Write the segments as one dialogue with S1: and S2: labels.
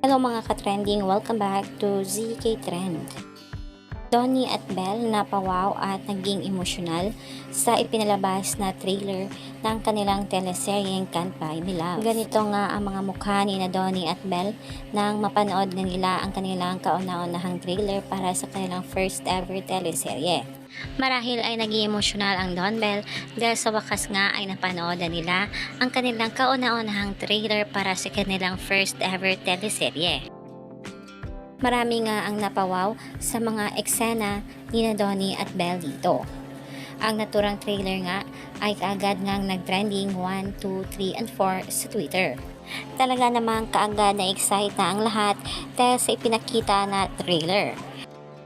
S1: Hello mga ka-trending, welcome back to ZK Trend. Donnie at Belle napawaw at naging emosyonal sa ipinalabas na trailer ng kanilang teleseryeng Can't Buy Me Love. Ganito nga ang mga mukha ni na Donnie at Belle nang mapanood na nila ang kanilang kauna-unahang trailer para sa kanilang first ever teleserye. Marahil ay naging emosyonal ang Don Bell dahil sa wakas nga ay napanood na nila ang kanilang kauna-unahang trailer para sa kanilang first ever teleserye. Marami nga ang napawaw sa mga eksena ni Donnie at Belle dito. Ang naturang trailer nga ay kaagad ngang nag-trending 1, 2, 3, and 4 sa Twitter. Talaga namang kaagad na excite na ang lahat dahil sa ipinakita na trailer.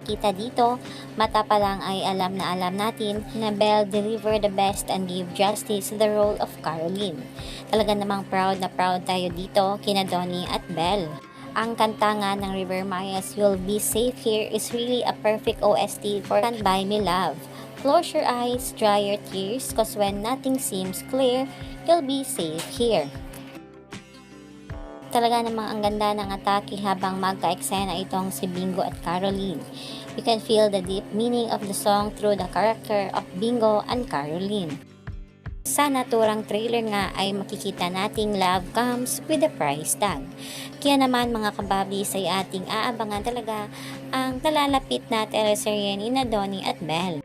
S1: Kita dito, mata pa lang ay alam na alam natin na Belle deliver the best and give justice the role of Caroline. Talaga namang proud na proud tayo dito kina Donnie at Belle. Ang kanta nga ng River Mayas You'll Be Safe Here is really a perfect OST for Can't Buy Me Love. Close your eyes, dry your tears, cause when nothing seems clear, you'll be safe here. Talaga namang ang ganda ng atake habang magka-eksena itong si Bingo at Caroline. You can feel the deep meaning of the song through the character of Bingo and Caroline. Sa naturang trailer nga ay makikita nating love comes with a price tag. Kaya naman mga kabablis ay ating aabangan talaga ang nalalapit na teleserye ni Donnie at Belle.